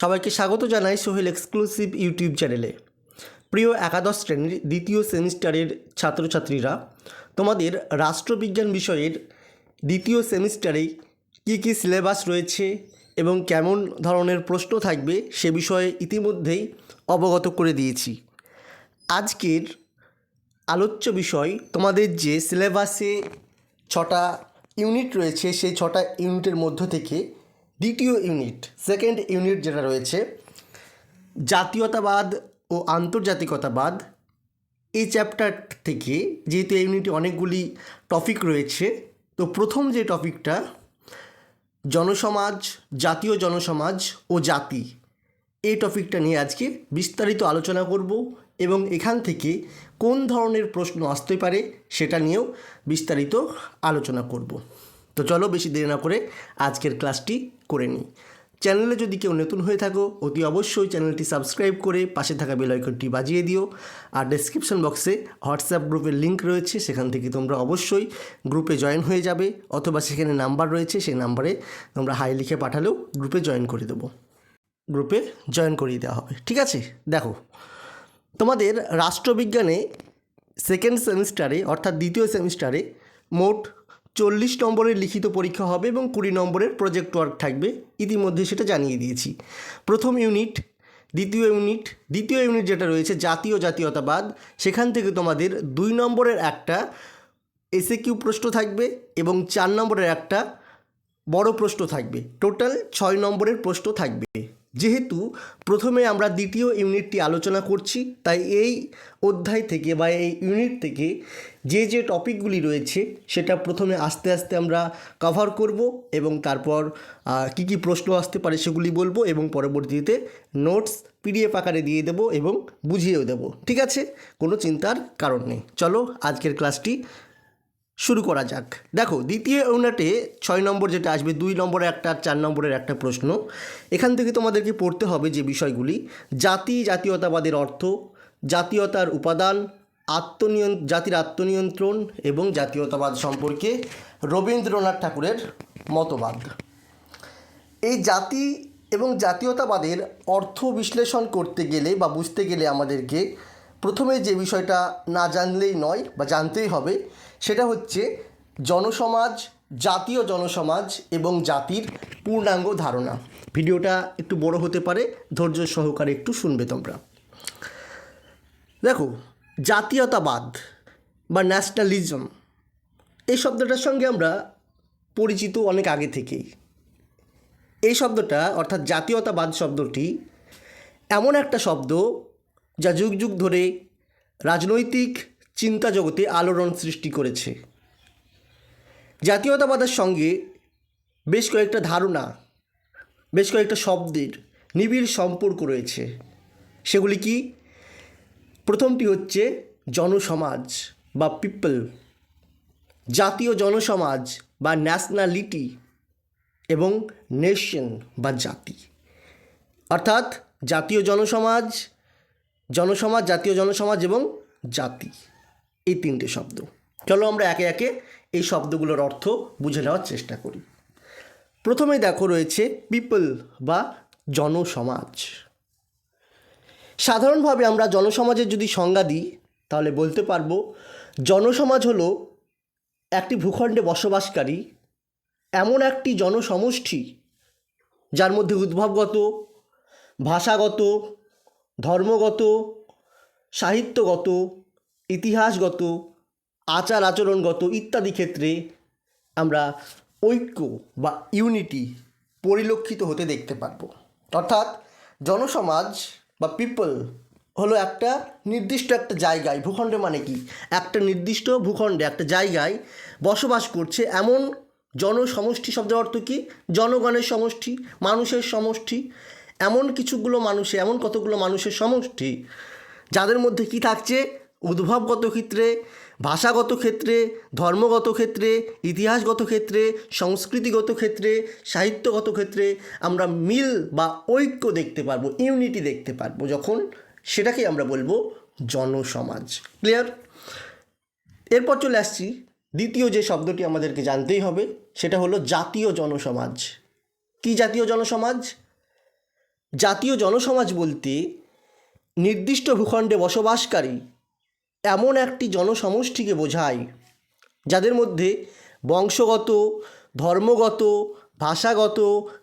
সবাইকে স্বাগত জানাই সোহেল এক্সক্লুসিভ ইউটিউব চ্যানেলে। প্রিয় একাদশ শ্রেণির দ্বিতীয় সেমিস্টারের ছাত্রছাত্রীরা, তোমাদের রাষ্ট্রবিজ্ঞান বিষয়ের দ্বিতীয় সেমিস্টারে কী কী সিলেবাস রয়েছে এবং কেমন ধরনের প্রশ্ন থাকবে সে বিষয়ে ইতিমধ্যেই অবগত করে দিয়েছি। আজকের আলোচ্য বিষয় তোমাদের যে সিলেবাসে ছটা ইউনিট রয়েছে, সেই ছটা ইউনিটের মধ্য থেকে দ্বিতীয় ইউনিট সেকেন্ড ইউনিট যেটা রয়েছে, জাতীয়তাবাদ ও আন্তর্জাতিকতাবাদ। এই চ্যাপ্টার থেকে যেহেতু এই ইউনিটে অনেকগুলি টপিক রয়েছে, তো প্রথম যে টপিকটা জনসমাজ, জাতীয় জনসমাজ ও জাতি, এই টপিকটা নিয়ে আজকে বিস্তারিত আলোচনা করব এবং এখান থেকে কোন ধরনের প্রশ্ন আসতে পারে সেটা নিয়েও বিস্তারিত আলোচনা করব। তো চলো বেশি দেরি না করে আজকের ক্লাসটি করে নিই। চ্যানেলে যদি কেউ নতুন হয়ে থাকো, অতি অবশ্যই চ্যানেলটি সাবস্ক্রাইব করে পাশে থাকা বেল আইকনটি বাজিয়ে দিও। আর ডেসক্রিপশন বক্সে হোয়াটসঅ্যাপ গ্রুপের লিঙ্ক রয়েছে, সেখান থেকে তোমরা অবশ্যই গ্রুপে জয়েন হয়ে যাবে, অথবা সেখানে নাম্বার রয়েছে, সেই নাম্বারে তোমরা হাই লিখে পাঠালেও গ্রুপে জয়েন করে দেবো। গ্রুপে জয়েন করিয়ে দেওয়া হবে, ঠিক আছে? দেখো, তোমাদের রাষ্ট্রবিজ্ঞানে সেকেন্ড সেমিস্টারে অর্থাৎ দ্বিতীয় সেমিস্টারে মোট চল্লিশ নম্বরের লিখিত পরীক্ষা হবে এবং কুড়ি নম্বরের প্রজেক্ট ওয়ার্ক থাকবে। ইতিমধ্যে সেটা জানিয়ে দিয়েছি। প্রথম ইউনিট দ্বিতীয় ইউনিট দ্বিতীয় ইউনিট যেটা রয়েছে, জাতীয় জাতীয়তাবাদ, সেখান থেকে তোমাদের দুই নম্বরের একটা এসে কিউ প্রশ্ন থাকবে এবং চার নম্বরের একটা বড় প্রশ্ন থাকবে। টোটাল ছয় নম্বরের প্রশ্ন থাকবে। যেহেতু প্রথমে আমরা দ্বিতীয় ইউনিটটি আলোচনা করছি, তাই এই অধ্যায় থেকে বা এই ইউনিট থেকে যে যে টপিকগুলি রয়েছে সেটা প্রথমে আস্তে আস্তে আমরা কভার করব এবং তারপর কী কী প্রশ্ন আসতে পারে সেগুলি বলব এবং পরবর্তীতে নোটস পিডিএফ আকারে দিয়ে দেবো এবং বুঝিয়েও দেবো। ঠিক আছে? কোনো চিন্তার কারণ নেই। চলো আজকের ক্লাসটি শুরু করা যাক। দেখো, দ্বিতীয় ইউনিটে ছয় নম্বর যেটা আসবে, দুই নম্বরের একটা আর চার নম্বরের একটা প্রশ্ন। এখান থেকে তোমাদেরকে পড়তে হবে যে বিষয়গুলি। জাতি, জাতীয়তাবাদের অর্থ, জাতীয়তার উপাদান, আত্মনিয়ন, জাতির আত্মনিয়ন্ত্রণ এবং জাতীয়তাবাদ সম্পর্কে রবীন্দ্রনাথ ঠাকুরের মতবাদ। এই জাতি এবং জাতীয়তাবাদের অর্থ বিশ্লেষণ করতে গেলে বা বুঝতে গেলে আমাদেরকে প্রথমে যে বিষয়টা না জানলেই নয় বা জানতেই হবে সেটা হচ্ছে জনসমাজ, জাতীয় জনসমাজ এবং জাতির পূর্ণাঙ্গ ধারণা। ভিডিওটা একটু বড় হতে পারে, ধৈর্য সহকারে একটু শুনবে তোমরা। দেখো, জাতীয়তাবাদ বা ন্যাশনালিজম এই শব্দটার সঙ্গে আমরা পরিচিত অনেক আগে থেকেই। এই শব্দটা, অর্থাৎ জাতীয়তাবাদ শব্দটি, এমন একটা শব্দ যা যুগ যুগ ধরে রাজনৈতিক চিন্তা জগতে আলোড়ন সৃষ্টি করেছে। জাতীয়তাবাদের সঙ্গে বেশ কয়েকটা ধারণা, বেশ কয়েকটা শব্দের নিবিড় সম্পর্ক রয়েছে। সেগুলি কি? প্রথমটি হচ্ছে জনসমাজ বা পিপল। জাতীয় জনসমাজ বা ন্যাশনালিটি এবং নেশন বা জাতি। অর্থাৎ জাতীয় জনসমাজ জনসমাজ, জাতীয় জনসমাজ এবং জাতি। এই তিনটে শব্দ। চলো আমরা একে একে এই শব্দগুলোর অর্থ বুঝে নেওয়ার চেষ্টা করি। প্রথমে দেখো রয়েছে পিপল বা জনসমাজ। সাধারণভাবে আমরা জনসমাজের যদি সংজ্ঞা দিই, তাহলে বলতে পারব জনসমাজ হলো একটি ভূখণ্ডে বসবাসকারী এমন একটি জনসমষ্টি যার মধ্যে উদ্ভবগত, ভাষাগত, ধর্মগত, সাহিত্যগত ইতিহাসগত আচার আচরণগত ইত্যাদি ক্ষেত্রে আমরা ঐক্য বা ইউনিটি পরিলক্ষিত হতে দেখতে পারব। অর্থাৎ জনসমাজ বা পিপল হলো একটা নির্দিষ্ট একটা জায়গায়, ভূখণ্ডে মানে কি? একটা নির্দিষ্ট ভূখণ্ডে, একটা জায়গায় বসবাস করছে এমন জনসমষ্টি, শব্দের অর্থ কি? জনগণের সমষ্টি, মানুষের সমষ্টি। এমন কিছুগুলো মানুষে, এমন কতগুলো মানুষের সমষ্টি, যাদের মধ্যে কি থাকছে? উদ্ভবগত ক্ষেত্রে, ভাষাগত ক্ষেত্রে, ধর্মগত ক্ষেত্রে, ইতিহাসগত ক্ষেত্রে, সংস্কৃতিগত ক্ষেত্রে, সাহিত্যগত ক্ষেত্রে আমরা মিল বা ঐক্য দেখতে পারব, ইউনিটি দেখতে পারব। যখন সেটাকেই আমরা বলব জনসমাজ। ক্লিয়ার? এরপর চলে আসছি, দ্বিতীয় যে শব্দটি আমাদেরকে জানতেই হবে, সেটা হলো জাতীয় জনসমাজ। কি জাতীয় জনসমাজ? জাতীয় জনসমাজ বলতে নির্দিষ্ট ভূখণ্ডে বসবাসকারী এমন একটি জনসমষ্টিকে বোঝায়, যাদের মধ্যে বংশগত, ধর্মগত, ভাষাগত,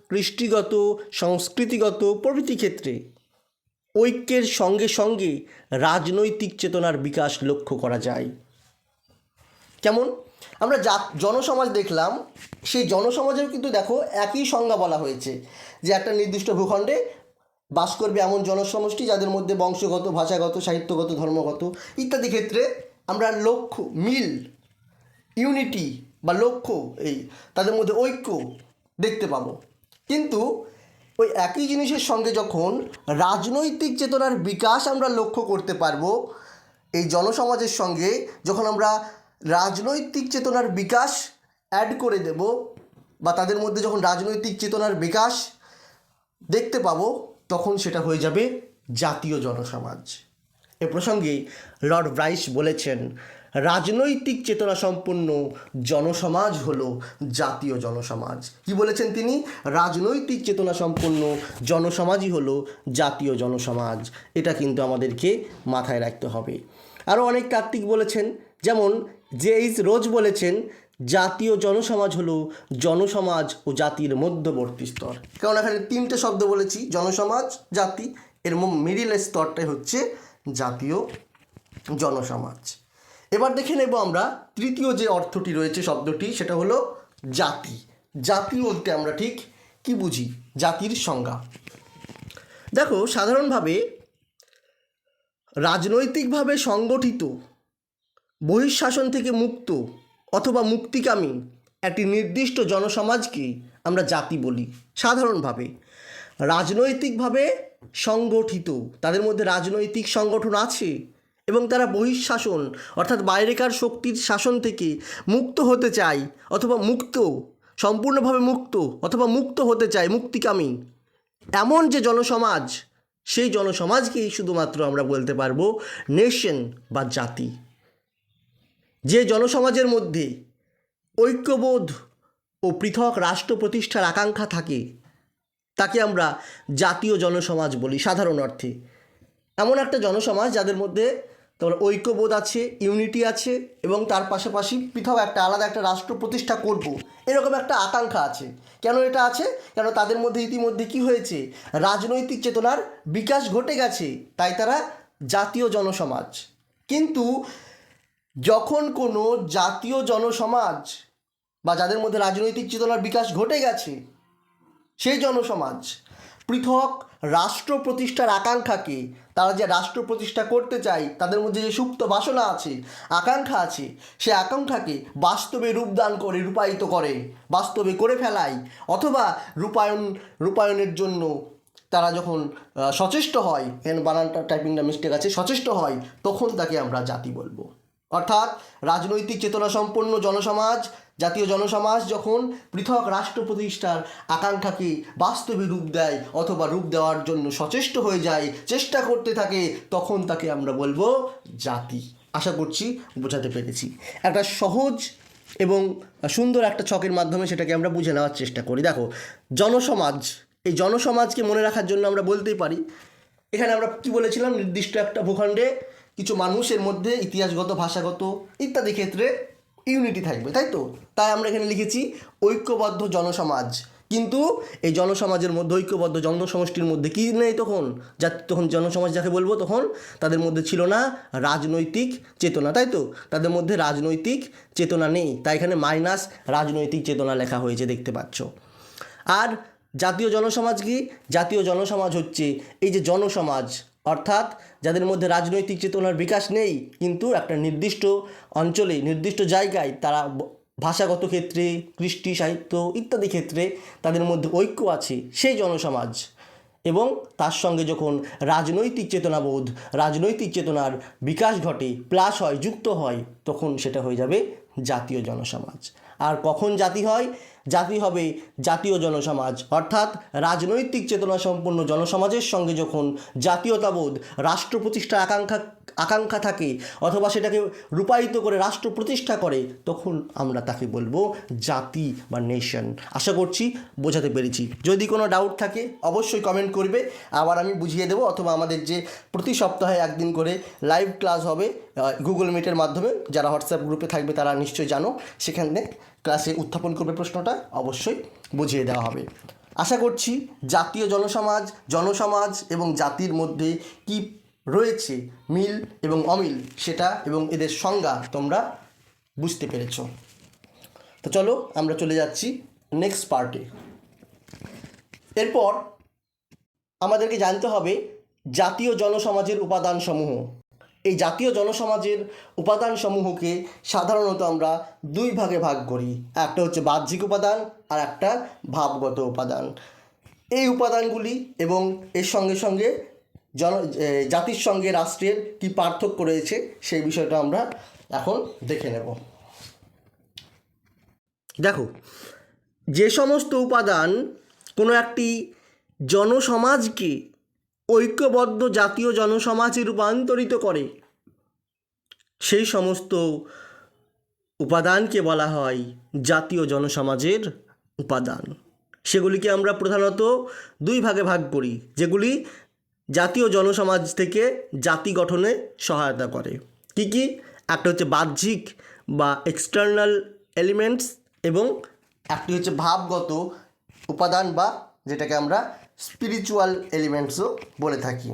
কৃষ্টিগত, সংস্কৃতিগত প্রভৃতি ক্ষেত্রে ঐক্যের সঙ্গে সঙ্গে রাজনৈতিক চেতনার বিকাশ লক্ষ্য করা যায়। কেমন? আমরা যা জনসমাজ দেখলাম, সেই জনসমাজেও কিন্তু দেখো একই সংজ্ঞা বলা হয়েছে যে একটা নির্দিষ্ট ভূখণ্ডে বাস করবে এমন জনসমষ্টি যাদের মধ্যে বংশগত, ভাষাগত, সাহিত্যগত, ধর্মগত ইত্যাদি ক্ষেত্রে আমরা লক্ষ্য মিল ইউনিটি বা লক্ষ্য এই তাদের মধ্যে ঐক্য দেখতে পাবো। কিন্তু ওই একই জিনিসের সঙ্গে যখন রাজনৈতিক চেতনার বিকাশ আমরা লক্ষ্য করতে পারব, এই জনসমাজের সঙ্গে যখন আমরা রাজনৈতিক চেতনার বিকাশ অ্যাড করে দেব বা তাদের মধ্যে যখন রাজনৈতিক চেতনার বিকাশ দেখতে পাবো তখন সেটা হয়ে যাবে জাতীয় জনসমাজ। এ প্রসঙ্গে লর্ড ব্রাইস বলেছেন, রাজনৈতিক চেতনা সম্পন্ন জনসমাজ হল জাতীয় জনসমাজ। কি বলেছেন তিনি? রাজনৈতিক চেতনা সম্পন্ন জনসমাজই হলো জাতীয় জনসমাজ। এটা কিন্তু আমাদেরকে মাথায় রাখতে হবে। আরও অনেক তাত্ত্বিক বলেছেন, যেমন জেইস রোজ বলেছেন জাতীয় জনসমাজ হলো জনসমাজ ও জাতির মধ্যবর্তী স্তর। কারণ এখানে তিনটে শব্দ বলেছি, জনসমাজ, জাতি। এর মিডিল স্তরটাই হচ্ছে জাতীয় জনসমাজ। এবার দেখে নেব আমরা তৃতীয় যে অর্থটি রয়েছে শব্দটি, সেটা হলো জাতি। জাতি বলতে আমরা ঠিক কি বুঝি? জাতির সংজ্ঞা। দেখো, সাধারণভাবে রাজনৈতিকভাবে সংগঠিত, বহিঃশাসন থেকে মুক্ত অথবা মুক্তিকামী একটি নির্দিষ্ট জনসমাজকে আমরা জাতি বলি, সাধারণভাবে। রাজনৈতিকভাবে সংগঠিত, তাদের মধ্যে রাজনৈতিক সংগঠন আছে এবং তারা বহিঃশাসন, অর্থাৎ বাইরেকার শক্তির শাসন থেকে মুক্ত হতে চায় অথবা মুক্ত, সম্পূর্ণভাবে মুক্ত অথবা মুক্ত হতে চায় মুক্তিকামী। এমন যে জনসমাজ, সেই জনসমাজকেই শুধুমাত্র আমরা বলতে পারব নেশন বা জাতি। যে জনসমাজের মধ্যে ঐক্যবোধ ও পৃথক রাষ্ট্র প্রতিষ্ঠার আকাঙ্ক্ষা থাকে, তাকে আমরা জাতীয় জনসমাজ বলি সাধারণ অর্থে। এমন একটা জনসমাজ যাদের মধ্যে তোমার ঐক্যবোধ আছে, ইউনিটি আছে এবং তার পাশাপাশি পৃথক একটা আলাদা একটা রাষ্ট্র প্রতিষ্ঠা করব। এরকম একটা আকাঙ্ক্ষা আছে। কেন এটা আছে? কেন তাদের মধ্যে ইতিমধ্যে কি হয়েছে? রাজনৈতিক চেতনার বিকাশ ঘটে গেছে, তাই তারা জাতীয় জনসমাজ। কিন্তু যখন কোনো জাতীয় জনসমাজ বা যাদের মধ্যে রাজনৈতিক চেতনার বিকাশ ঘটে গেছে সেই জনসমাজ পৃথক রাষ্ট্র প্রতিষ্ঠার আকাঙ্ক্ষাকে, তারা যে রাষ্ট্র প্রতিষ্ঠা করতে চায়, তাদের মধ্যে যে সুপ্ত বাসনা আছে, আকাঙ্ক্ষা আছে, সে আকাঙ্ক্ষাকে বাস্তবে রূপদান করে, রূপায়িত করে, বাস্তবে করে ফেলায়। অথবা রূপায়ণ, রূপায়ণের জন্য তারা যখন সচেষ্ট হয় এখানে বানানটা টাইপিংটা মিস্টেক আছে, সচেষ্ট হয়, তখন তাকে আমরা জাতি বলব। অর্থাৎ রাজনৈতিক চেতনা সম্পন্ন জনসমাজ, জাতীয় জনসমাজ যখন পৃথক রাষ্ট্র প্রতিষ্ঠার আকাঙ্ক্ষাকে বাস্তবে রূপ দেয় অথবা রূপ দেওয়ার জন্য সচেষ্ট হয়ে যায়, চেষ্টা করতে থাকে, তখন তাকে আমরা বলব জাতি। আশা করছি বোঝাতে পেরেছি। একটা সহজ এবং সুন্দর একটা ছকের মাধ্যমে সেটাকে আমরা বুঝে নেওয়ার চেষ্টা করি। দেখো, জনসমাজ, এই জনসমাজকে মনে রাখার জন্য আমরা বলতেই পারি। এখানে আমরা কি বলেছিলাম? নির্দিষ্ট একটা ভূখণ্ডে কিছু মানুষের মধ্যে ইতিহাসগত, ভাষাগত ইত্যাদি ক্ষেত্রে ইউনিটি থাকবে, তাই তো? তাই আমরা এখানে লিখেছি ঐক্যবদ্ধ জনসমাজ। কিন্তু এই জনসমাজের মধ্যে, ঐক্যবদ্ধ জনসমষ্টির মধ্যে কী নেই তখন? যা তখন জনসমাজ যাকে বলব তখন, তাদের মধ্যে ছিল না রাজনৈতিক চেতনা, তাই তো? তাদের মধ্যে রাজনৈতিক চেতনা নেই। তাই এখানে মাইনাস রাজনৈতিক চেতনা লেখা হয়েছে, দেখতে পাচ্ছ। আর জাতীয় জনসমাজ কি? জাতীয় জনসমাজ হচ্ছে এই যে জনসমাজ অর্থাৎ যাদের মধ্যে রাজনৈতিক চেতনার বিকাশ নেই, কিন্তু একটা নির্দিষ্ট অঞ্চলে, নির্দিষ্ট জায়গায় তারা ভাষাগত ক্ষেত্রে, কৃষ্টি, সাহিত্য ইত্যাদি ক্ষেত্রে তাদের মধ্যে ঐক্য আছে সেই জনসমাজ। এবং তার সঙ্গে যখন রাজনৈতিক চেতনাবোধ, রাজনৈতিক চেতনার বিকাশ ঘটে প্লাস হয়, যুক্ত হয়, তখন সেটা হয়ে যাবে জাতীয় জনসমাজ। আর কখন জাতি হয়? জাতি হবে জাতীয় জনসমাজ। অর্থাৎ রাজনৈতিক চেতনা সম্পন্ন জনসমাজের সঙ্গে যখন জাতীয়তাবোধ, রাষ্ট্র প্রতিষ্ঠার আকাঙ্ক্ষা আকাঙ্ক্ষা থাকে অথবা সেটাকে রূপায়িত করে রাষ্ট্র প্রতিষ্ঠা করে, তখন আমরা তাকে বলব জাতি বা নেশন আশা করছি বোঝাতে পেরেছি। যদি কোনো ডাউট থাকে, অবশ্যই কমেন্ট করবে। আবার আমি বুঝিয়ে দেবো অথবা আমাদের যে প্রতি সপ্তাহে একদিন করে লাইভ ক্লাস হবে গুগল মিটের মাধ্যমে। যারা হোয়াটসঅ্যাপ গ্রুপে থাকবে, তারা নিশ্চয়ই জানো। সেখানে ক্লাসে উত্থাপন করবে প্রশ্নটা, অবশ্যই বুঝিয়ে দেওয়া হবে। আশা করছি জাতীয় জনসমাজ জনসমাজ এবং জাতির মধ্যে কি রয়েছে, মিল এবং অমিল, সেটা এবং এদের সংজ্ঞা তোমরা বুঝতে পেরেছ। তো চলো আমরা চলে যাচ্ছি নেক্সট পার্টে এরপর আমাদেরকে জানতে হবে জাতীয় জনসমাজের উপাদানসমূহ। এই জাতীয় জনসমাজের উপাদানসমূহকে সাধারণত আমরা দুই ভাগে ভাগ করি। একটা হচ্ছে বাহ্যিক উপাদান আর একটা ভাবগত উপাদান। এই উপাদানগুলি এবং এর সঙ্গে সঙ্গে জন জাতির সঙ্গে রাষ্ট্রের কী পার্থক্য রয়েছে, সেই বিষয়টা আমরা এখন দেখে নেব। দেখো, যে সমস্ত উপাদান কোনো একটি জনসমাজকে ঐক্যবদ্ধ জাতীয় জনসমাজে রূপান্তরিত করে, সেই সমস্ত উপাদানকে বলা হয় জাতীয় জনসমাজের উপাদান। সেগুলিকে আমরা প্রধানত দুই ভাগে ভাগ করি, যেগুলি জাতীয় জনসমাজ থেকে জাতি গঠনে সহায়তা করে। কি কি? একটা হচ্ছে বাহ্যিক বা এক্সটার্নাল এলিমেন্টস এবং একটি হচ্ছে ভাবগত উপাদান বা যেটাকে আমরা স্পিরিচুয়াল এলিমেন্টসও বলে থাকি।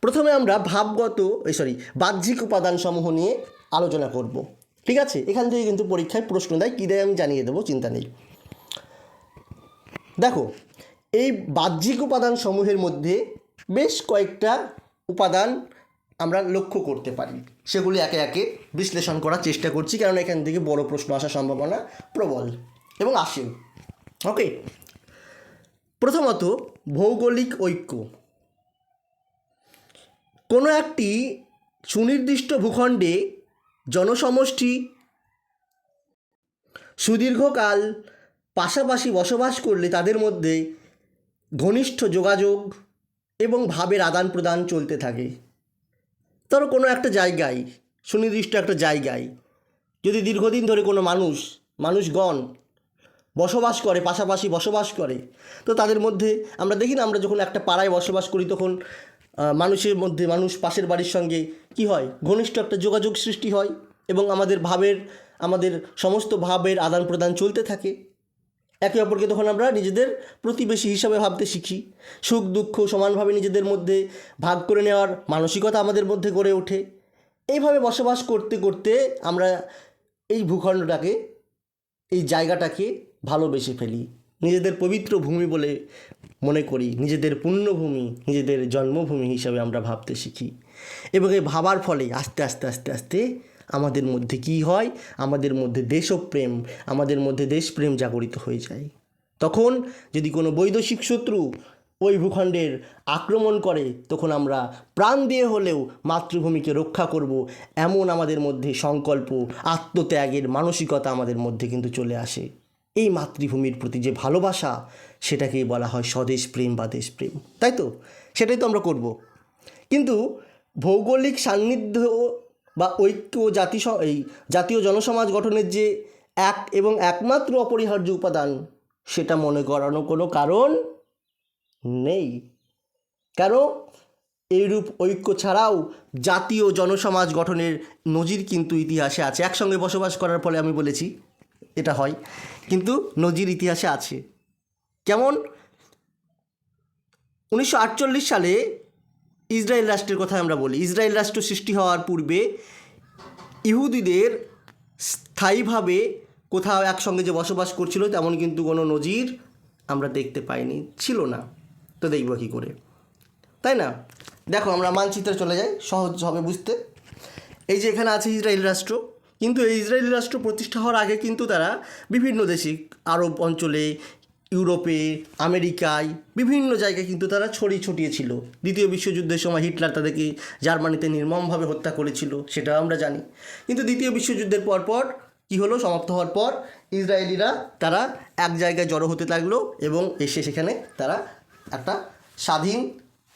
প্রথমে আমরা ভাবগত, এই সরি বাহ্যিক উপাদানসমূহ নিয়ে আলোচনা করব। ঠিক আছে? এখান থেকে কিন্তু পরীক্ষায় প্রশ্ন দেয়, কী দেয় আমি জানিয়ে দেবো, চিন্তা নেই। দেখো, এই বাহ্যিক উপাদান সমূহের মধ্যে বেশ কয়েকটা উপাদান আমরা লক্ষ্য করতে পারি। সেগুলি একে একে বিশ্লেষণ করার চেষ্টা করছি, কারণ এখান থেকে বড় প্রশ্ন আসার সম্ভাবনা প্রবল এবং আসে ওকে প্রথমত, ভৌগোলিক ঐক্য। কোনো একটি সুনির্দিষ্ট ভূখণ্ডে জনসমষ্টি সুদীর্ঘকাল পাশাপাশি বসবাস করলে তাদের মধ্যে ঘনিষ্ঠ যোগাযোগ এবং ভাবের আদান প্রদান চলতে থাকে। ধরো কোনো একটা জায়গায়, সুনির্দিষ্ট একটা জায়গায় যদি দীর্ঘদিন ধরে কোনো মানুষ, মানুষগণ বসবাস করে, পাশাপাশি বসবাস করে, তো তাদের মধ্যে আমরা দেখি না, আমরা যখন একটা পাড়ায় বসবাস করি তখন মানুষের মধ্যে, মানুষ পাশের বাড়ির সঙ্গে কি হয়? ঘনিষ্ঠ একটা যোগাযোগ সৃষ্টি হয় এবং আমাদের ভাবের, আমাদের সমস্ত ভাবের আদান প্রদান চলতে থাকে। একে অপরকে তখন আমরা নিজেদের প্রতিবেশী হিসাবে ভাবতে শিখি। সুখ, দুঃখ সমানভাবে নিজেদের মধ্যে ভাগ করে নেওয়ার মানসিকতা আমাদের মধ্যে গড়ে ওঠে। এইভাবে বসবাস করতে করতে আমরা এই ভূখণ্ডটাকে, এই জায়গাটাকে ভালোবেসে ফেলি। নিজেদের পবিত্র ভূমি বলে মনে করি। নিজেদের পুণ্যভূমি, নিজেদের জন্মভূমি হিসাবে আমরা ভাবতে শিখি। এবং এই ভাবার ফলে আস্তে আস্তে আস্তে আস্তে আমাদের মধ্যে কি হয়? আমাদের মধ্যে দেশপ্রেম, আমাদের মধ্যে দেশপ্রেম জাগরিত হয়ে যায়। তখন যদি কোনো বৈদেশিক শত্রু ওই ভূখণ্ডের আক্রমণ করে, তখন আমরা প্রাণ দিয়ে হলেও মাতৃভূমিকে রক্ষা করব। এমন আমাদের মধ্যে সংকল্প, আত্মত্যাগের মানসিকতা আমাদের মধ্যে কিন্তু চলে আসে। এই মাতৃভূমির প্রতি যে ভালোবাসা, সেটাকেই বলা হয় স্বদেশ প্রেম বা দেশপ্রেম। তাই তো? সেটাই তো আমরা করব। কিন্তু ভৌগোলিক সান্নিধ্য বা ঐক্য জাতি এই জাতীয় জনসমাজ গঠনের যে এক এবং একমাত্র অপরিহার্য উপাদান, সেটা মনে করানো কোনো কারণ নেই। কেন? এইরূপ ঐক্য ছাড়াও জাতীয় জনসমাজ গঠনের নজির কিন্তু ইতিহাসে আছে। একসঙ্গে বসবাস করার ফলে আমি বলেছি, এটা হয়। কিন্তু নজির ইতিহাসে আছে। কেমন? উনিশশো আটচল্লিশ সালে ইসরায়েল রাষ্ট্রের কথা আমরা বলি। ইসরায়েল রাষ্ট্র সৃষ্টি হওয়ার পূর্বে ইহুদিদের স্থায়ীভাবে কোথাও একসঙ্গে যে বসবাস করছিল, তেমন কিন্তু কোনো নজির আমরা দেখতে পাইনি, ছিল না। তো দেখব কী করে। তাই না? দেখো, আমরা মানচিত্রে চলে যাই, সহজ হবে বুঝতে। এই যে এখানে আছে ইসরায়েল রাষ্ট্র, কিন্তু এই ইসরায়েল রাষ্ট্র প্রতিষ্ঠা হওয়ার আগে কিন্তু তারা বিভিন্ন দেশে, আরব অঞ্চলে ইউরোপে, আমেরিকায়, বিভিন্ন জায়গায় কিন্তু তারা ছড়িয়ে ছড়িয়েছিল দ্বিতীয় বিশ্বযুদ্ধের সময় হিটলার তাদেরকে জার্মানিতে নির্মমভাবে হত্যা করেছিল সেটাও আমরা জানি। কিন্তু দ্বিতীয় বিশ্বযুদ্ধের পর পর কী হলো? সমাপ্ত হওয়ার পর ইসরায়েলিরা তারা এক জায়গায় জড়ো হতে লাগল এবং এসে সেখানে তারা একটা স্বাধীন,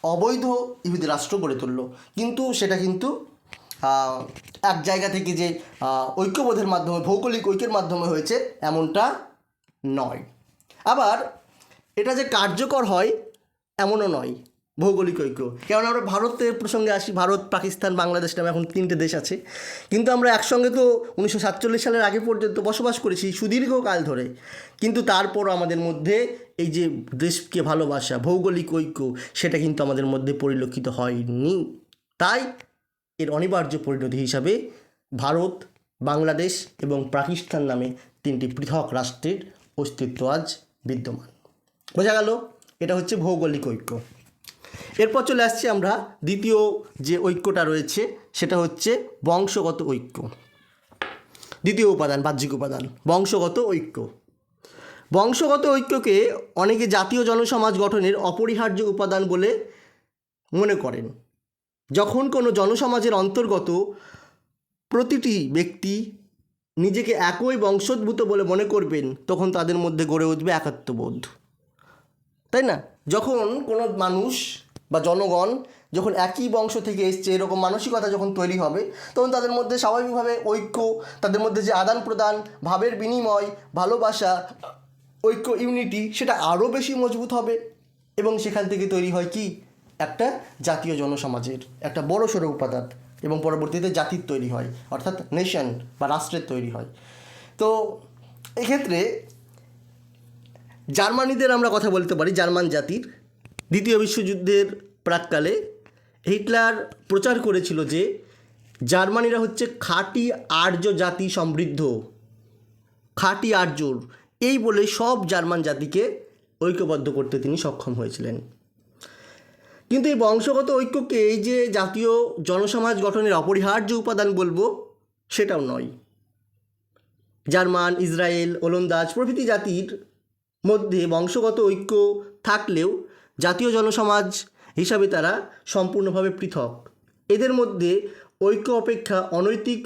অবৈধ ইহুদি রাষ্ট্র গড়ে তুললো। কিন্তু সেটা কিন্তু এক জায়গা থেকে যে ঐক্যবোধের মাধ্যমে, ভৌগোলিক ঐক্যের মাধ্যমে হয়েছে, এমনটা নয়। আবার এটা যে কার্যকর হয়, এমনও নয়, ভৌগোলিক ঐক্য। কেননা আমরা ভারতের প্রসঙ্গে আসি, ভারত, পাকিস্তান, বাংলাদেশ নামে এখন তিনটে দেশ আছে। কিন্তু আমরা একসঙ্গে তো উনিশশো সাতচল্লিশ সালের আগে পর্যন্ত বসবাস করেছি, সুদীর্ঘকাল ধরে। কিন্তু তারপরও আমাদের মধ্যে এই যে দেশকে ভালোবাসা, ভৌগোলিক ঐক্য, সেটা কিন্তু আমাদের মধ্যে পরিলক্ষিত হয়নি। তাই এর অনিবার্য পরিণতি হিসাবে ভারত, বাংলাদেশ এবং পাকিস্তান নামে তিনটি পৃথক রাষ্ট্রের অস্তিত্ব আজ বিদ্যমান। বোঝা গেল? এটা হচ্ছে ভৌগোলিক ঐক্য। এরপর চলে আসছি আমরা দ্বিতীয় যে ঐক্যটা রয়েছে, সেটা হচ্ছে বংশগত ঐক্য। দ্বিতীয় উপাদান, বাহ্যিক উপাদান, বংশগত ঐক্য। বংশগত ঐক্যকে অনেকে জাতীয় জনসমাজ গঠনের অপরিহার্য উপাদান বলে মনে করেন। যখন কোনো জনসমাজের অন্তর্গত প্রতিটি ব্যক্তি নিজেকে একই বংশোদ্ভূত বলে মনে করবেন, তখন তাদের মধ্যে গড়ে উঠবে একাত্মবোধ। তাই না? যখন কোনো মানুষ বা জনগণ যখন একই বংশ থেকে এসছে, এরকম মানসিকতা যখন তৈরি হবে, তখন তাদের মধ্যে স্বাভাবিকভাবে ঐক্য, তাদের মধ্যে যে আদান প্রদান, ভাবের বিনিময়, ভালোবাসা, ঐক্য, ইউনিটি, সেটা আরও বেশি মজবুত হবে। এবং সেখান থেকে তৈরি হয় কি? একটা জাতীয় জনসমাজের, একটা বড় সড়ো উপাদান। এবং পরবর্তীতে জাতির তৈরি হয়, অর্থাৎ নেশন বা রাষ্ট্রের তৈরি হয়। তো এক্ষেত্রে জার্মানিদের আমরা কথা বলতে পারি, জার্মান জাতির। দ্বিতীয় বিশ্বযুদ্ধের প্রাককালে হিটলার প্রচার করেছিল যে জার্মানিরা হচ্ছে খাঁটি আর্য জাতি সমৃদ্ধ, খাঁটি আর্যর। এই বলে সব জার্মান জাতিকে ঐক্যবদ্ধ করতে তিনি সক্ষম হয়েছিলেন। কিন্তু এই বংশগত ঐক্যকে এই যে জাতীয় জনসমাজ গঠনের অপরিহার্য উপাদান বলব, সেটাও নয়। জার্মান, ইসরায়েল, ওলন্দাজ প্রভৃতি জাতির মধ্যে বংশগত ঐক্য থাকলেও জাতীয় জনসমাজ হিসাবে তারা সম্পূর্ণভাবে পৃথক। এদের মধ্যে ঐক্য অপেক্ষা অনৈতিক,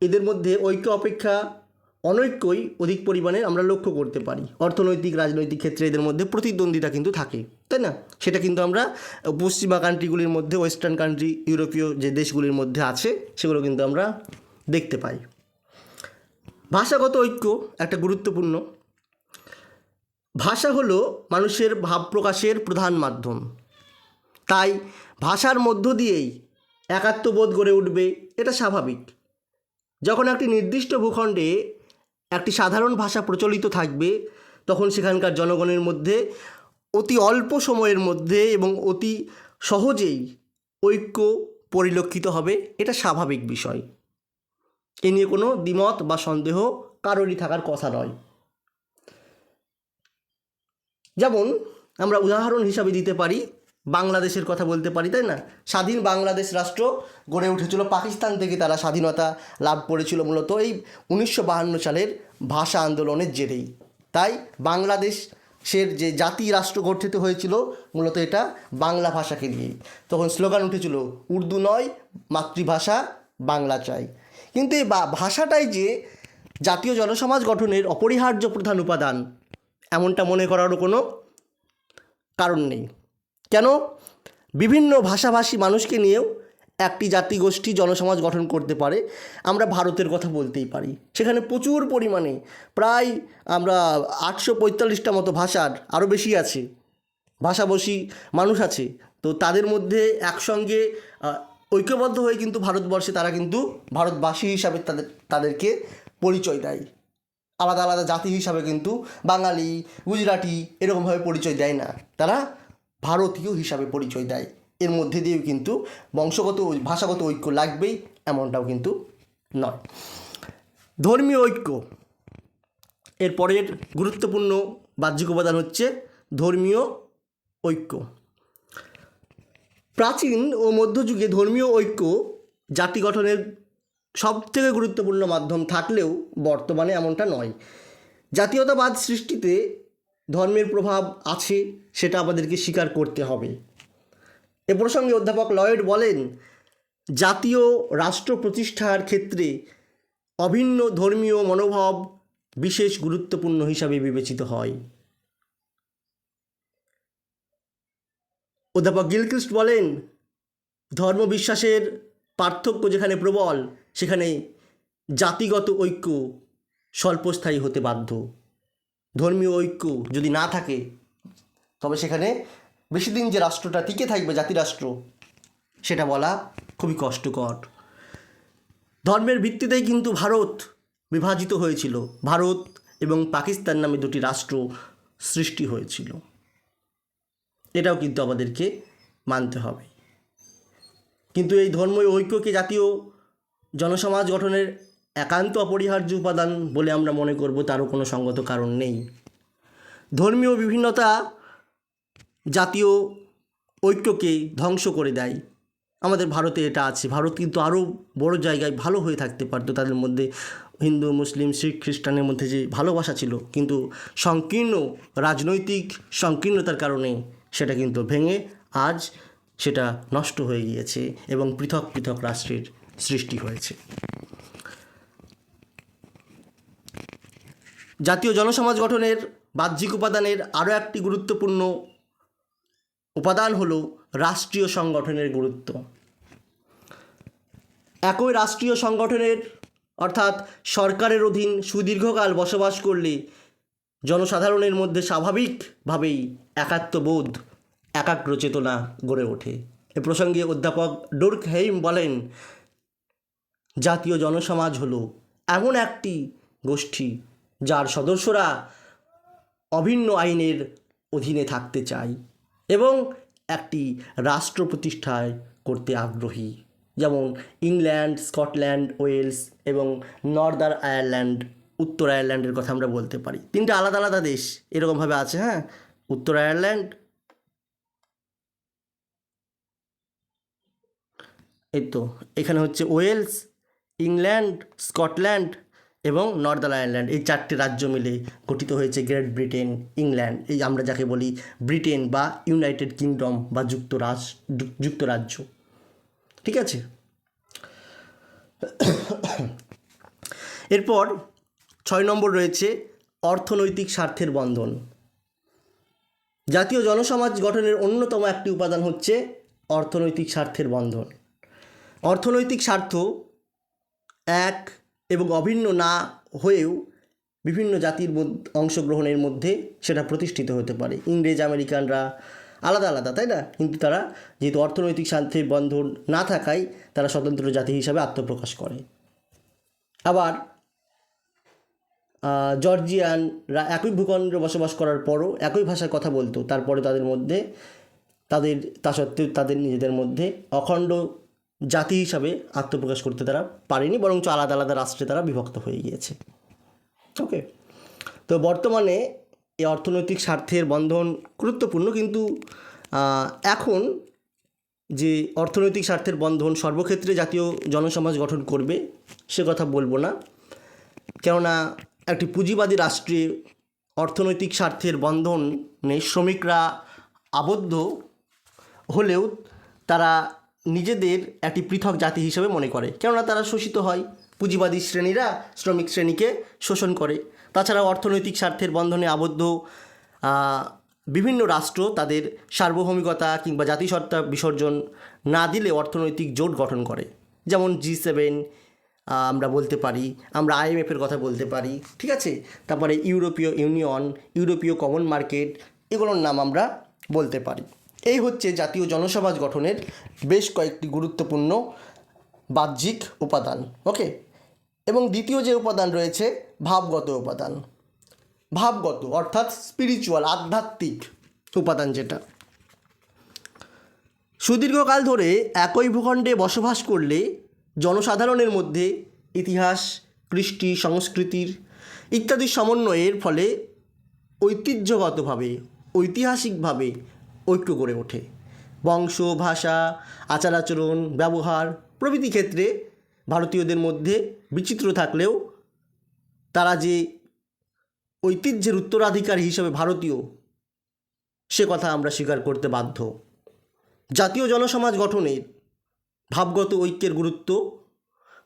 এদের মধ্যে ঐক্য অপেক্ষা অনৈক্যই অধিক পরিমাণে আমরা লক্ষ্য করতে পারি। অর্থনৈতিক, রাজনৈতিক ক্ষেত্রে এদের মধ্যে প্রতিদ্বন্দ্বিতা কিন্তু থাকে, তাই না? সেটা কিন্তু আমরা পশ্চিমা কান্ট্রিগুলির মধ্যে ওয়েস্টার্ন কান্ট্রি ইউরোপীয় যে দেশগুলির মধ্যে আছে, সেগুলো কিন্তু আমরা দেখতে পাই। ভাষাগত ঐক্য একটা গুরুত্বপূর্ণ। ভাষা হলো মানুষের ভাব প্রকাশের প্রধান মাধ্যম। তাই ভাষার মধ্য দিয়েই একাত্মবোধ গড়ে উঠবে, এটা স্বাভাবিক। যখন একটি নির্দিষ্ট ভূখণ্ডে একটি সাধারণ ভাষা প্রচলিত থাকবে, তখন সেখানকার জনগণের মধ্যে অতি অল্প সময়ের মধ্যে এবং অতি সহজেই ঐক্য পরিলক্ষিত হবে, এটা স্বাভাবিক বিষয়। এ নিয়ে কোনো দ্বিমত বা সন্দেহ কারোরই থাকার কথা নয়। যেমন, আমরা উদাহরণ হিসাবে দিতে পারি বাংলাদেশের কথা বলতে পারি, তাই না? স্বাধীন বাংলাদেশ রাষ্ট্র গড়ে উঠেছিল পাকিস্তান থেকে তারা স্বাধীনতা লাভ করেছিল মূলত এই উনিশশো বাহান্ন সালের ভাষা আন্দোলনের জেরেই। তাই বাংলাদেশের যে জাতি রাষ্ট্র গঠিত হয়েছিল মূলত এটা বাংলা ভাষাকে নিয়েই। তখন স্লোগান উঠেছিল, উর্দু নয়, মাতৃভাষা, বাংলা চাই। কিন্তু এই ভাষাটাই যে জাতীয় জনসমাজ গঠনের অপরিহার্য প্রধান উপাদান, এমনটা মনে করারও কোনো কারণ নেই। কেন? বিভিন্ন ভাষাভাষী মানুষকে নিয়েও একটি জাতিগোষ্ঠী জনসমাজ গঠন করতে পারে। আমরা ভারতের কথা বলতেই পারি। সেখানে প্রচুর পরিমাণে প্রায় আমরা আটশো পঁয়তাল্লিশটা মতো ভাষার আরও বেশি আছে। ভাষাভাষী মানুষ আছে। তো তাদের মধ্যে একসঙ্গে ঐক্যবদ্ধ হয়ে কিন্তু ভারতবর্ষে তারা কিন্তু ভারতবাসী হিসাবে তাদের, তাদেরকে পরিচয় দেয়। আলাদা আলাদা জাতি হিসাবে কিন্তু বাঙালি, গুজরাটি এরকমভাবে পরিচয় দেয় না। তারা ভারতীয় হিসাবে পরিচয় দেয়। এর মধ্যে দিয়েও কিন্তু বংশগত ভাষাগত ঐক্য লাগবেই, এমনটাও কিন্তু নয়। ধর্মীয় ঐক্য। এর পরের গুরুত্বপূর্ণ বাহ্যিক উপাদান হচ্ছে ধর্মীয় ঐক্য। প্রাচীন ও মধ্যযুগে ধর্মীয় ঐক্য জাতি গঠনের সবথেকে গুরুত্বপূর্ণ মাধ্যম থাকলেও বর্তমানে এমনটা নয়। জাতীয়তাবাদ সৃষ্টিতে ধর্মের প্রভাব আছে, সেটা আমাদেরকে স্বীকার করতে হবে। এ প্রসঙ্গে অধ্যাপক লয়েড বলেন, জাতীয় রাষ্ট্র প্রতিষ্ঠার ক্ষেত্রে অভিন্ন ধর্মীয় মনোভাব বিশেষ গুরুত্বপূর্ণ হিসাবে বিবেচিত হয়। অধ্যাপক গিলক্রিস্ট বলেন ধর্মবিশ্বাসের পার্থক্য যেখানে প্রবল, সেখানে জাতিগত ঐক্য স্বল্পস্থায়ী হতে বাধ্য। ধর্মীয় ঐক্য যদি না থাকে, তবে সেখানে বেশি দিন যে রাষ্ট্রটা টিকে থাকবে, জাতিরাষ্ট্র, সেটা বলা খুবই কষ্টকর। ধর্মের ভিত্তিতেই কিন্তু ভারত বিভাজিত হয়েছিল। ভারত এবং পাকিস্তান নামে দুটি রাষ্ট্র সৃষ্টি হয়েছিল। এটাও কিন্তু আমাদেরকে মানতে হবে। কিন্তু এই ধর্মীয় ঐক্যকে জাতীয় জনসমাজ গঠনের একান্ত অপরিহার্য উপাদান বলে আমরা মনে করব, তারও কোনো সঙ্গত কারণ নেই। ধর্মীয় বিভিন্নতা জাতীয় ঐক্যকে ধ্বংস করে দেয়। আমাদের ভারতে এটা আছে। ভারত কিন্তু আরও বড় জায়গায় ভালো হয়ে থাকতে পারতো, তাদের মধ্যে হিন্দু, মুসলিম, শিখ, খ্রিস্টানের মধ্যে যে ভালোবাসা ছিল। কিন্তু সংকীর্ণ রাজনৈতিক সংকীর্ণতার কারণে সেটা কিন্তু ভেঙে আজ সেটা নষ্ট হয়ে গিয়েছে এবং পৃথক পৃথক রাষ্ট্রের সৃষ্টি হয়েছে। জাতীয় জনসমাজ গঠনের বাহ্যিক উপাদানের আরও একটি গুরুত্বপূর্ণ উপাদান হলো রাষ্ট্রীয় সংগঠনের গুরুত্ব। একই রাষ্ট্রীয় সংগঠনের অর্থাৎ সরকারের অধীন সুদীর্ঘকাল বসবাস করলে জনসাধারণের মধ্যে স্বাভাবিকভাবেই একাত্মবোধ একাগ্র চেতনা গড়ে ওঠে। এ প্রসঙ্গে অধ্যাপক ডোর্ক হেইম বলেন, জাতীয় জনসমাজ হলো এমন একটি গোষ্ঠী যার সদস্যরা অভিন্ন আইনের অধীনে থাকতে চায় এবং একটি রাষ্ট্র প্রতিষ্ঠায় করতে আগ্রহী, যেমন ইংল্যান্ড, স্কটল্যান্ড, ওয়েলস এবং নর্দার আয়ারল্যান্ড, উত্তর আয়ারল্যান্ডের কথা আমরা বলতে পারি। তিনটা আলাদা আলাদা দেশ, এরকমভাবে আছে হ্যাঁ? উত্তর আয়ারল্যান্ড, এই তো, এখানে হচ্ছে ওয়েলস, ইংল্যান্ড, স্কটল্যান্ড এবং নর্দার্ন আয়ারল্যান্ড এই চারটি রাজ্য মিলে গঠিত হয়েছে গ্রেট ব্রিটেন ইংল্যান্ড এই আমরা যাকে বলি ব্রিটেন বা ইউনাইটেড কিংডম বা যুক্তরাজ, যুক্তরাজ্য। ঠিক আছে? এরপর ছয় নম্বর রয়েছে অর্থনৈতিক স্বার্থের বন্ধন। জাতীয় জনসমাজ গঠনের অন্যতম একটি উপাদান হচ্ছে অর্থনৈতিক স্বার্থের বন্ধন। অর্থনৈতিক স্বার্থ এক এবং অভিন্ন না হয়েও বিভিন্ন জাতির অংশগ্রহণের মধ্যে সেটা প্রতিষ্ঠিত হতে পারে। ইংরেজ, আমেরিকানরা আলাদা আলাদা, তাই না? কিন্তু তারা যেহেতু অর্থনৈতিক শান্তির বন্ধন না থাকায় তারা স্বতন্ত্র জাতি হিসাবে আত্মপ্রকাশ করে। আবার জর্জিয়ানরা একই ভূখণ্ডে বসবাস করার পরও একই ভাষায় কথা বলতো। তারপরে তাদের মধ্যে তাদের, তা সত্ত্বেও তাদের নিজেদের মধ্যে অখণ্ড জাতি হিসাবে আত্মপ্রকাশ করতে তারা পারেনি, বরঞ্চ আলাদা আলাদা রাষ্ট্রে তারা বিভক্ত হয়ে গিয়েছে। ওকে তো বর্তমানে এই অর্থনৈতিক স্বার্থের বন্ধন গুরুত্বপূর্ণ, কিন্তু এখন যে অর্থনৈতিক স্বার্থের বন্ধন সর্বক্ষেত্রে জাতীয় জনসমাজ গঠন করবে, সে কথা বলব না। কেননা একটি পুঁজিবাদী রাষ্ট্রে অর্থনৈতিক স্বার্থের বন্ধনে শ্রমিকরা আবদ্ধ হলেও তারা নিজেদের একটি পৃথক জাতি হিসেবে মনে করে। কেননা তারা শোষিত হয়। পুঁজিবাদী শ্রেণীরা শ্রমিক শ্রেণীকে শোষণ করে। তাছাড়া অর্থনৈতিক স্বার্থের বন্ধনে আবদ্ধ বিভিন্ন রাষ্ট্র তাদের সার্বভৌমিকতা কিংবা জাতিসত্তা বিসর্জন না দিলে অর্থনৈতিক জোট গঠন করে। যেমন জি সেভেন আমরা বলতে পারি, আমরা আইএমএফের কথা বলতে পারি। ঠিক আছে? তারপরে ইউরোপীয় ইউনিয়ন, ইউরোপীয় কমন মার্কেট, এগুলোর নাম আমরা বলতে পারি। এই হচ্ছে জাতীয় জনসমাজ গঠনের বেশ কয়েকটি গুরুত্বপূর্ণ বাহ্যিক উপাদান ওকে এবং দ্বিতীয় যে উপাদান রয়েছে, ভাবগত উপাদান। ভাবগত, অর্থাৎ স্পিরিচুয়াল আধ্যাত্মিক উপাদান যেটা। সুদীর্ঘকাল ধরে একই ভূখণ্ডে বসবাস করলে জনসাধারণের মধ্যে ইতিহাস, কৃষ্টি, সংস্কৃতির ইত্যাদি সমন্বয়ের ফলে ঐতিহ্যগতভাবে, ঐতিহাসিকভাবে ঐক্য গড়ে ওঠে। বংশ, ভাষা, আচার আচরণ, ব্যবহার প্রভৃতি ক্ষেত্রে ভারতীয়দের মধ্যে বিচিত্র থাকলেও তারা যে ঐতিহ্যের উত্তরাধিকারী হিসেবে ভারতীয়, সে কথা আমরা স্বীকার করতে বাধ্য। জাতীয় জনসমাজ গঠনের ভাবগত ঐক্যের গুরুত্ব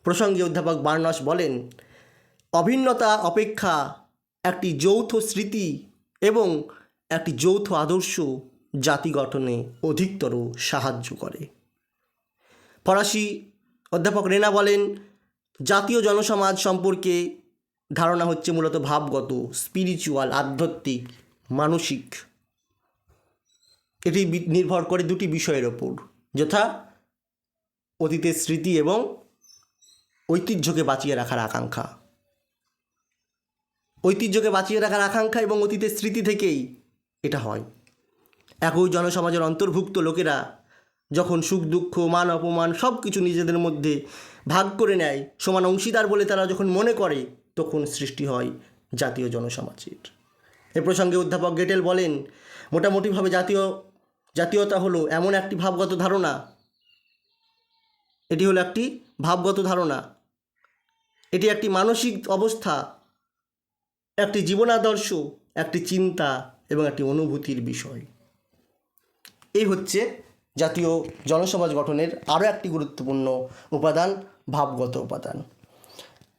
প্রসঙ্গে অধ্যাপক বার্নস বলেন, অভিন্নতা, অপেক্ষা একটি যৌথ স্মৃতি এবং একটি যৌথ আদর্শ জাতি গঠনে অধিকতর সাহায্য করে। ফরাসি অধ্যাপক রেনা বলেন, জাতীয় জনসমাজ সম্পর্কে ধারণা হচ্ছে মূলত ভাবগত স্পিরিচুয়াল আধ্যাত্মিক, মানসিক। এটি নির্ভর করে দুটি বিষয়ের ওপর, যথা অতীতের স্মৃতি এবং ঐতিহ্যকে বাঁচিয়ে রাখার আকাঙ্ক্ষা। ঐতিহ্যকে বাঁচিয়ে রাখার আকাঙ্ক্ষা এবং অতীতের স্মৃতি থেকেই এটা হয়। একই জনসমাজের অন্তর্ভুক্ত লোকেরা যখন সুখ, দুঃখ, মান, অপমান সব কিছু নিজেদের মধ্যে ভাগ করে নেয়, সমান অংশীদার বলে তারা যখন মনে করে, তখন সৃষ্টি হয় জাতীয় জনসমাজের। এ প্রসঙ্গে অধ্যাপক গেটেল বলেন, মোটামুটিভাবে জাতীয়, জাতীয়তা হলো এমন একটি ভাবগত ধারণা। এটি হলো একটি ভাবগত ধারণা। এটি একটি মানসিক অবস্থা, একটি জীবনাদর্শ, একটি চিন্তা এবং একটি অনুভূতির বিষয়। এই হচ্ছে জাতীয় জনসমাজ গঠনের আরও একটি গুরুত্বপূর্ণ উপাদান, ভাবগত উপাদান।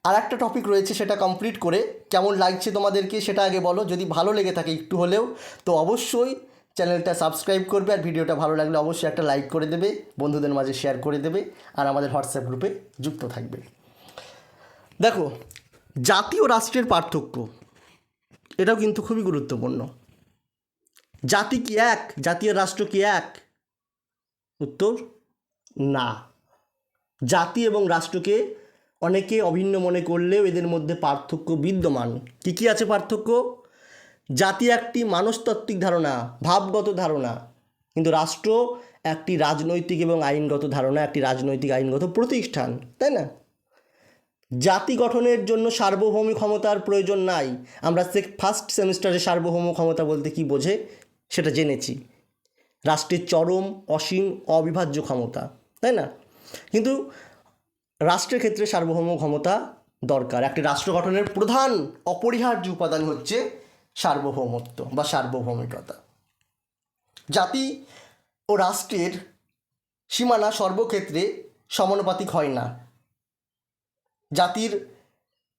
আর একটা টপিক রয়েছে সেটা কমপ্লিট করে কেমন লাগছে তোমাদেরকে সেটা আগে বলো। যদি ভালো লেগে থাকে একটু হলেও, তো অবশ্যই চ্যানেলটা সাবস্ক্রাইব করবে আর ভিডিওটা ভালো লাগলে অবশ্যই একটা লাইক করে দেবে, বন্ধুদের মাঝে শেয়ার করে দেবে আর আমাদের হোয়াটসঅ্যাপ গ্রুপে যুক্ত থাকবে। দেখো, জাতীয় রাষ্ট্রের পার্থক্য, এটাও কিন্তু খুবই গুরুত্বপূর্ণ। জাতি কি এক? জাতীয় রাষ্ট্র কি এক? উত্তর, না। জাতি এবং রাষ্ট্রকে অনেকে অভিন্ন মনে করলেও এদের মধ্যে পার্থক্য বিদ্যমান। কী কী আছে পার্থক্য? জাতি একটি মানসতাত্ত্বিক ধারণা, ভাবগত ধারণা। কিন্তু রাষ্ট্র একটি রাজনৈতিক এবং আইনগত ধারণা, একটি রাজনৈতিক আইনগত প্রতিষ্ঠান, তাই না? জাতি গঠনের জন্য সার্বভৌমিক ক্ষমতার প্রয়োজন নাই। আমরা ফার্স্ট সেমিস্টারে সার্বভৌম ক্ষমতা বলতে কি বোঝে? সেটা জেনেছি। রাষ্ট্রের চরম, অসীম, অবিভাজ্য ক্ষমতা, তাই না? কিন্তু রাষ্ট্রের ক্ষেত্রে সার্বভৌম ক্ষমতা দরকার। একটি রাষ্ট্র গঠনের প্রধান অপরিহার্য উপাদান হচ্ছে সার্বভৌমত্ব বা সার্বভৌমিকতা। জাতি ও রাষ্ট্রের সীমানা সর্বক্ষেত্রে সমানুপাতিক হয় না। জাতির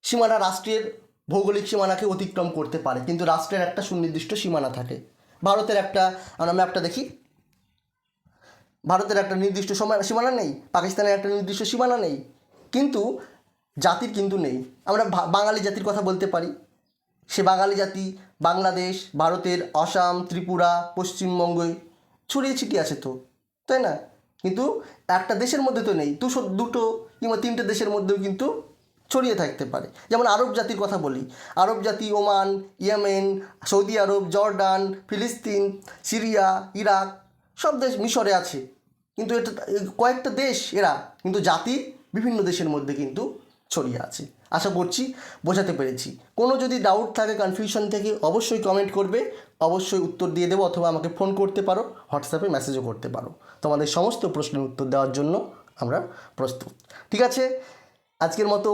সীমানা রাষ্ট্রের ভৌগোলিক সীমানাকে অতিক্রম করতে পারে, কিন্তু রাষ্ট্রের একটা সুনির্দিষ্ট সীমানা থাকে। ভারতের একটা আমরা ম্যাপটা দেখি। ভারতের একটা নির্দিষ্ট সময়, সীমানা নেই, পাকিস্তানের একটা নির্দিষ্ট সীমানা নেই, কিন্তু জাতির কিন্তু নেই। আমরা বাঙালি জাতির কথা বলতে পারি। সে বাঙালি জাতি বাংলাদেশ, ভারতের, আসাম, ত্রিপুরা, পশ্চিমবঙ্গে, ছড়িয়ে ছিটিয়ে আছে তো, তাই না? কিন্তু একটা দেশের মধ্যে তো নেই। দুশো, দুটো কিংবা তিনটে দেশের মধ্যেও কিন্তু ছড়িয়ে থাকতে পারে। যেমন আরব জাতির কথা বলি। আরব জাতি ওমান, ইয়েমেন, সৌদি আরব, জর্ডান, ফিলিস্তিন, সিরিয়া, ইরাক সব দেশ মিশরে আছে। কিন্তু এটা, কয়েকটা দেশ এরা, কিন্তু জাতি বিভিন্ন দেশের মধ্যে কিন্তু ছড়িয়ে আছে। আশা করছি বোঝাতে পেরেছি। কোনো যদি ডাউট থাকে কনফিউশন থেকে, অবশ্যই কমেন্ট করবে। অবশ্যই উত্তর দিয়ে দেবো অথবা আমাকে ফোন করতে পারো হোয়াটসঅ্যাপে মেসেজও করতে পারো। তোমাদের সমস্ত প্রশ্নের উত্তর দেওয়ার জন্য আমরা প্রস্তুত। ঠিক আছে? আজকের মতো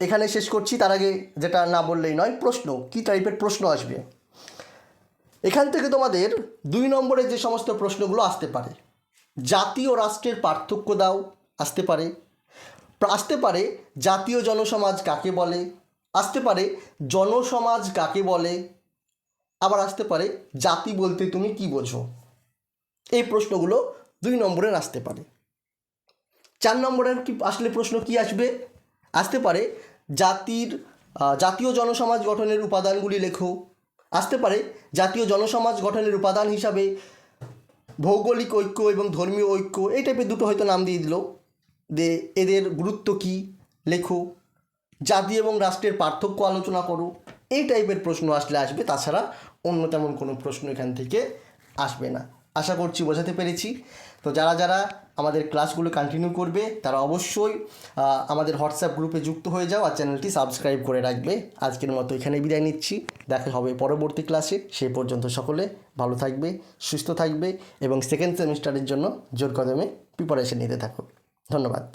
এখানে শেষ করছি, তার আগে যেটা না বললেই নয়, প্রশ্ন, কী টাইপের প্রশ্ন আসবে? এখান থেকে তোমাদের দুই নম্বরের যে সমস্ত প্রশ্নগুলো আসতে পারে, জাতীয় রাষ্ট্রের পার্থক্য দাও, আসতে পারে আসতে পারে জাতীয় জনসমাজ কাকে বলে, আসতে পারে জনসমাজ কাকে বলে, আবার আসতে পারে জাতি বলতে তুমি কি বোঝো। এই প্রশ্নগুলো দুই নম্বরের আসতে পারে। চার নম্বরের কি, আসলে প্রশ্ন কি আসবে? আসতে পারে। জাতির জাতীয় জনসমাজ গঠনের উপাদানগুলি লেখো। আসতে পারে। জাতীয় জনসমাজ গঠনের উপাদান হিসাবে ভৌগোলিক ঐক্য এবং ধর্মীয় ঐক্য, এই টাইপের দুটো হয়তো নাম দিয়ে দিল। যে এদের গুরুত্ব কী? লেখো। জাতি এবং রাষ্ট্রের পার্থক্য আলোচনা করো। এই টাইপের প্রশ্ন আসলে আসবে, তাছাড়া অন্য তেমন কোনো প্রশ্ন এখান থেকে আসবে না। আশা করছি বোঝাতে পেরেছি। তো যারা যারা আমাদের ক্লাসগুলো কন্টিনিউ করবে, তারা অবশ্যই আমাদের হোয়াটসঅ্যাপ গ্রুপে যুক্ত হয়ে যাও আর চ্যানেলটি সাবস্ক্রাইব করে রাখবে। আজকের মতো এখানে বিদায় নিচ্ছি। দেখা হবে পরবর্তী ক্লাসে সেই পর্যন্ত সকলে ভালো থাকবে, সুস্থ থাকবে এবং সেকেন্ড সেমিস্টারের জন্য জোর কদমে প্রিপারেশন নিতে থাকো। ধন্যবাদ।